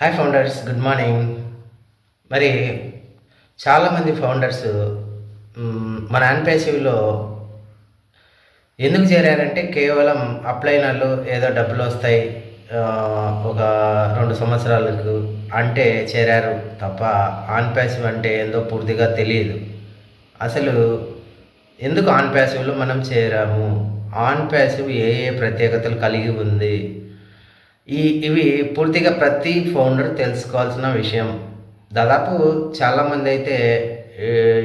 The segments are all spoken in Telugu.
హాయ్ ఫౌండర్స్ గుడ్ మార్నింగ్ మరి చాలామంది ఫౌండర్స్ మన అన్పేసివ్లో ఎందుకు చేరారంటే కేవలం అప్లైనర్లు ఏదో డబ్బులు వస్తాయి ఒక రెండు సంవత్సరాలకు అంటే చేరారు తప్ప ఆన్ ప్యాసివ్ అంటే ఏందో పూర్తిగా తెలియదు. అసలు ఎందుకు ఆన్ ప్యాసివ్లో మనం చేరాము? ఆన్ ప్యాసివ్ ఏ ఏ ప్రత్యేకతలు కలిగి ఉంది? ఈ ఇవి పూర్తిగా ప్రతి ఫౌండర్ తెలుసుకోవాల్సిన విషయం. దాదాపు చాలామంది అయితే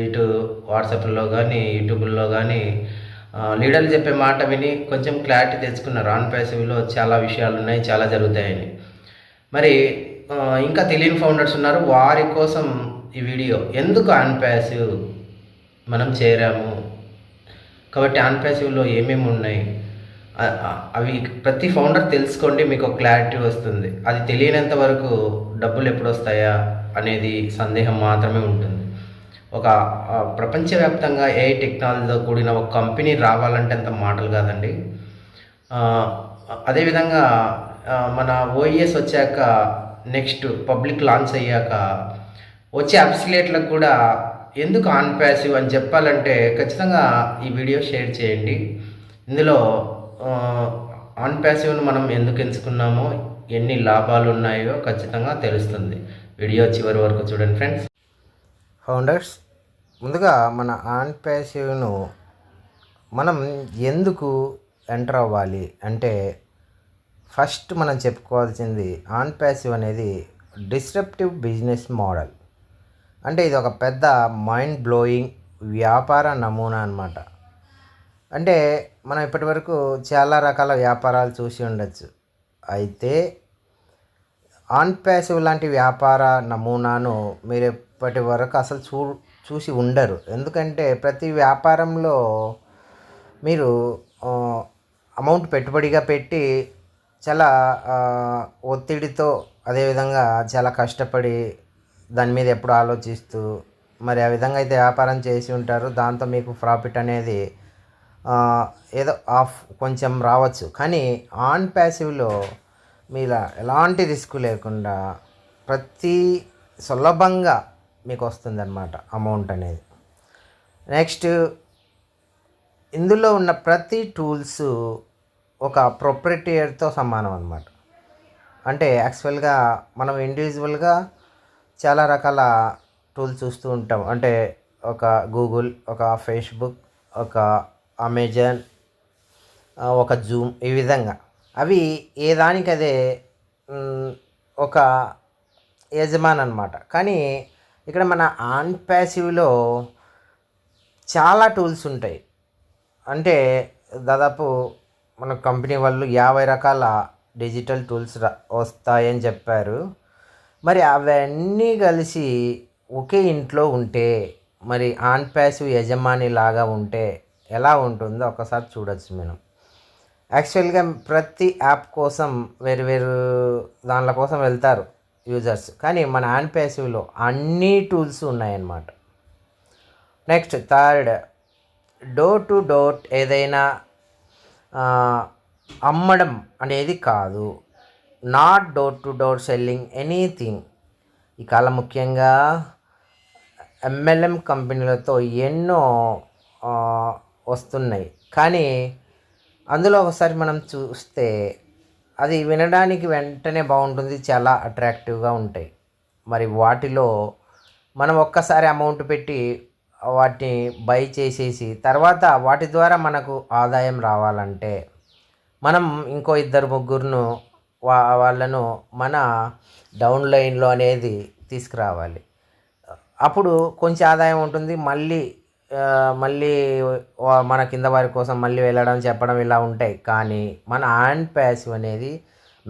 ఇటు వాట్సాప్లో కానీ యూట్యూబ్లో కానీ లీడర్లు చెప్పే మాట విని కొంచెం క్లారిటీ తెచ్చుకున్నారు. ఆన్ ప్యాసివ్లో చాలా విషయాలు ఉన్నాయి చాలా జరుగుతాయని. మరి ఇంకా తెలియని ఫౌండర్స్ ఉన్నారు. వారి కోసం ఈ వీడియో ఎందుకు ఆన్ ప్యాసివ్ మనం చేరాము? కాబట్టి ఆన్ ప్యాసివ్లో ఏమేమి ఉన్నాయి? అవి ప్రతి ఫౌండర్ తెలుసుకోండి మీకు క్లారిటీ వస్తుంది. అది తెలియనంత వరకు డబ్బులు ఎప్పుడు వస్తాయా అనేది సందేహం మాత్రమే ఉంటుంది. ఒక ప్రపంచవ్యాప్తంగా ఏ టెక్నాలజీతో కూడిన ఒక కంపెనీ రావాలంటే అంత మాటలు కాదండి. అదేవిధంగా మన ఓఈఎస్ వచ్చాక నెక్స్ట్ పబ్లిక్ లాంచ్ అయ్యాక వచ్చే అప్సిలేట్లకు కూడా ఎందుకు ఆన్ ప్యాసివ్ అని చెప్పాలంటే ఖచ్చితంగా ఈ వీడియో షేర్ చేయండి. ఇందులో ఆన్ ప్యాసివ్ను మనం ఎందుకు ఎంచుకున్నామో ఎన్ని లాభాలు ఉన్నాయో ఖచ్చితంగా తెలుస్తుంది. వీడియో చివరి వరకు చూడండి ఫ్రెండ్స్. ఫౌండర్స్ ముందుగా మన ఆన్ ప్యాసివ్ను మనం ఎందుకు ఎంటర్ అవ్వాలి అంటే ఫస్ట్ మనం చెప్పుకోవాల్సింది ఆన్ ప్యాసివ్ అనేది డిస్రప్టివ్ బిజినెస్ మోడల్ అంటే ఇది ఒక పెద్ద మైండ్ బ్లోయింగ్ వ్యాపార నమూనా అనమాట అంటే మనం ఇప్పటివరకు చాలా రకాల వ్యాపారాలు చూసి ఉండొచ్చు. అయితే ఆన్ ప్యాసివ్ లాంటి వ్యాపార నమూనాను మీరు ఇప్పటి వరకు అసలు చూ చూసి ఉండరు. ఎందుకంటే ప్రతి వ్యాపారంలో మీరు అమౌంట్ పెట్టుబడిగా పెట్టి చాలా ఒత్తిడితో అదేవిధంగా చాలా కష్టపడి దాని మీద ఎప్పుడు ఆలోచిస్తూ మరి ఆ విధంగా అయితే వ్యాపారం చేసి ఉంటారు దాంతో మీకు ప్రాఫిట్ అనేది ఏదో ఆఫ్ కొంచెం రావచ్చు. కానీ ఆన్ ప్యాసివ్లో మీరు ఎలాంటి రిస్క్ లేకుండా ప్రతి సులభంగా మీకు వస్తుందన్నమాట అమౌంట్ అనేది. నెక్స్ట్ ఇందులో ఉన్న ప్రతి టూల్స్ ఒక ప్రొప్రిటేయర్తో సమానం అనమాట అంటే యాక్చువల్గా మనం ఇండివిజువల్గా చాలా రకాల టూల్స్ చూస్తూ ఉంటాం. అంటే ఒక గూగుల్ ఒక ఫేస్బుక్ ఒక అమెజాన్ ఒక జూమ్ ఈ విధంగా. అవి ఏ దానికదే ఒక యజమాని అనమాట కానీ ఇక్కడ మన ఆన్ ప్యాసివ్లో చాలా టూల్స్ ఉంటాయి. అంటే దాదాపు మన కంపెనీ వాళ్ళు యాభై రకాల డిజిటల్ టూల్స్ వస్తాయని చెప్పారు. మరి అవన్నీ కలిసి ఒకే ఇంట్లో ఉంటే మరి ఆన్ ప్యాసివ్ యజమాని లాగా ఉంటే ఎలా ఉంటుందో ఒకసారి చూడొచ్చు మనం యాక్చువల్గా ప్రతి యాప్ కోసం వేరు వేరు దానిల కోసం వెళ్తారు యూజర్స్ కానీ మన ఆన్ ప్యాసివ్లో అన్ని టూల్స్ ఉన్నాయన్నమాట. Next third door to door ఏదైనా అమ్మడం అనేది కాదు. Not door to door selling anything ఈ కాలం ముఖ్యంగా ఎంఎల్ఎం కంపెనీలతో ఎన్నో వస్తున్నాయి. కానీ అందులో ఒకసారి మనం చూస్తే అది వినడానికి వెంటనే బాగుంటుంది చాలా అట్రాక్టివ్గా ఉంటాయి. మరి వాటిలో మనం ఒక్కసారి అమౌంట్ పెట్టి వాటిని బై చేసేసి తర్వాత వాటి ద్వారా మనకు ఆదాయం రావాలంటే మనం ఇంకో ఇద్దరు ముగ్గురును వా వాళ్ళను మన డౌన్ లైన్లో అనేది తీసుకురావాలి. అప్పుడు కొంచెం ఆదాయం ఉంటుంది మళ్ళీ మళ్ళీ మన కింద వారి కోసం మళ్ళీ వెళ్ళడం చెప్పడం ఇలా ఉంటాయి. కానీ మన ఆన్ ప్యాసివ్ అనేది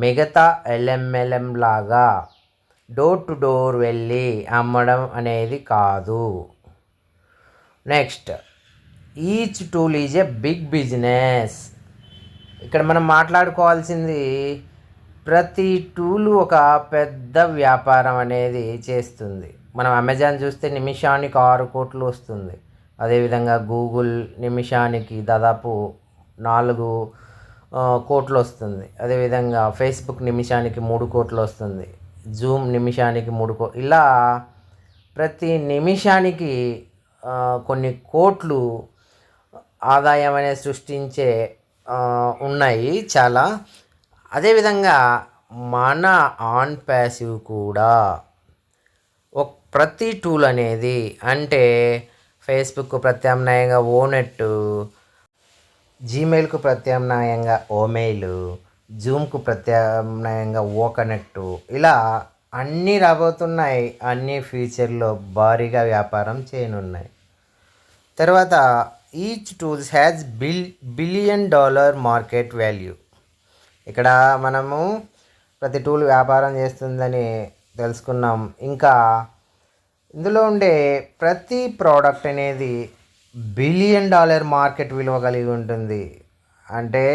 మిగతా ఎల్ఎంఎల్ఎం లాగా డోర్ టు డోర్ వెళ్ళి అమ్మడం అనేది కాదు. Next each tool is a big business ఇక్కడ మనం మాట్లాడుకోవాల్సింది ప్రతి టూలు ఒక పెద్ద వ్యాపారం అనేది చేస్తుంది. మనం అమెజాన్ చూస్తే నిమిషానికి ఆరు కోట్లు వస్తుంది. అదేవిధంగా గూగుల్ నిమిషానికి దాదాపు నాలుగు కోట్లు వస్తుంది అదేవిధంగా ఫేస్బుక్ నిమిషానికి మూడు కోట్లు వస్తుంది జూమ్ నిమిషానికి మూడు కో ఇలా ప్రతి నిమిషానికి కొన్ని కోట్లు ఆదాయం అనేది సృష్టించే ఉన్నాయి చాలా. అదేవిధంగా మన ఆన్ ప్యాసివ్ కూడా. ఒక ప్రతి టూల్ అనేది అంటే ఫేస్బుక్ ప్రత్యామ్నాయంగా ఓనెట్టు జీమెయిల్కు ప్రత్యామ్నాయంగా ఓమెయిల్ జూమ్కు ప్రత్యామ్నాయంగా ఓకనెట్టు ఇలా అన్నీ రాబోతున్నాయి. అన్ని ఫ్యూచర్లో భారీగా వ్యాపారం చేయనున్నాయి. తర్వాత each tools has bill billion dollar market value. ఇక్కడ మనము ప్రతి టూల్ వ్యాపారం చేస్తుందని తెలుసుకున్నాం. ఇంకా ఇందులో ఉండే ప్రతి ప్రోడక్ట్ అనేది బిలియన్ డాలర్ మార్కెట్ విలువ కలిగి ఉంటుంది. అంటే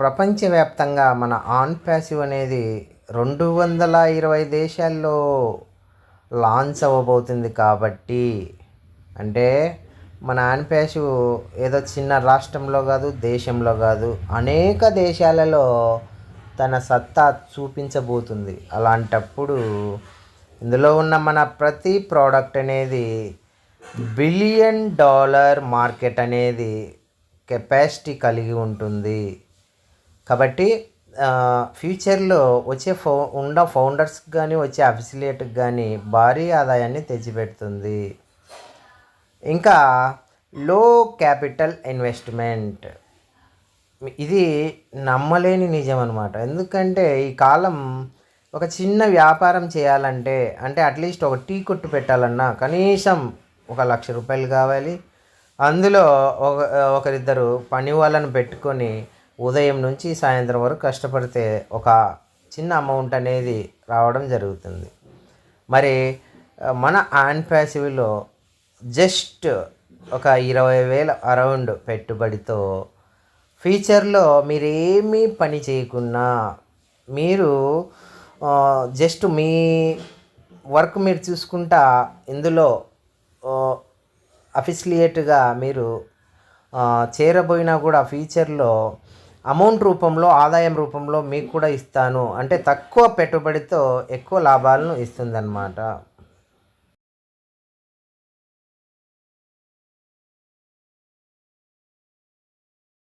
ప్రపంచవ్యాప్తంగా మన ఆన్ ప్యాసివ్ అనేది రెండు వందల ఇరవై దేశాల్లో లాంచ్ అవ్వబోతుంది కాబట్టి అంటే మన ఆన్ ప్యాసివ్ ఏదో చిన్న రాష్ట్రంలో కాదు దేశంలో కాదు అనేక దేశాలలో తన సత్తా చూపించబోతుంది. అలాంటప్పుడు ఇందులో ఉన్న మన ప్రతి ప్రోడక్ట్ అనేది బిలియన్ డాలర్ మార్కెట్ అనేది కెపాసిటీ కలిగి ఉంటుంది. కాబట్టి ఫ్యూచర్లో వచ్చే ఫౌ ఉన్న ఫౌండర్స్కి కానీ వచ్చే అఫిసిలేట్కి కానీ భారీ ఆదాయాన్ని తెచ్చిపెడుతుంది. ఇంకా లో క్యాపిటల్ ఇన్వెస్ట్మెంట్ ఇది నమ్మలేని నిజం అనమాట ఎందుకంటే ఈ కాలం ఒక చిన్న వ్యాపారం చేయాలంటే అంటే అట్లీస్ట్ ఒక టీ కొట్టు పెట్టాలన్నా కనీసం ఒక లక్ష రూపాయలు కావాలి. అందులో ఒక ఒకరిద్దరు పని వాళ్ళను పెట్టుకొని ఉదయం నుంచి సాయంత్రం వరకు కష్టపడితే ఒక చిన్న అమౌంట్ అనేది రావడం జరుగుతుంది. మరి మన ఆన్ ప్యాసివ్లో జస్ట్ ఒక ఇరవై వేల అరౌండ్ పెట్టుబడితో ఫ్యూచర్లో మీరేమీ పని చేయకున్నా మీరు జస్ట్ మీ వర్క్ మీరు చూసుకుంటా ఇందులో అఫిసిలియేట్గా మీరు చేరబోయినా కూడా ఫ్యూచర్లో అమౌంట్ రూపంలో ఆదాయం రూపంలో మీకు కూడా ఇస్తాను. అంటే తక్కువ పెట్టుబడితో ఎక్కువ లాభాలను ఇస్తుందన్నమాట.